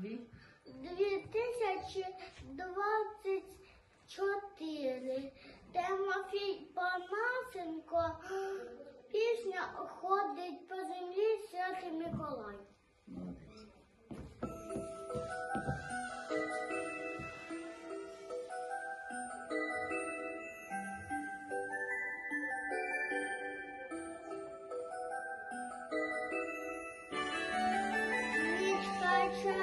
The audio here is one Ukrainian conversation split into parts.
Дві. 2024. Тимофій Панасенко. Пісня ходить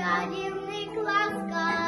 чарівник ласка.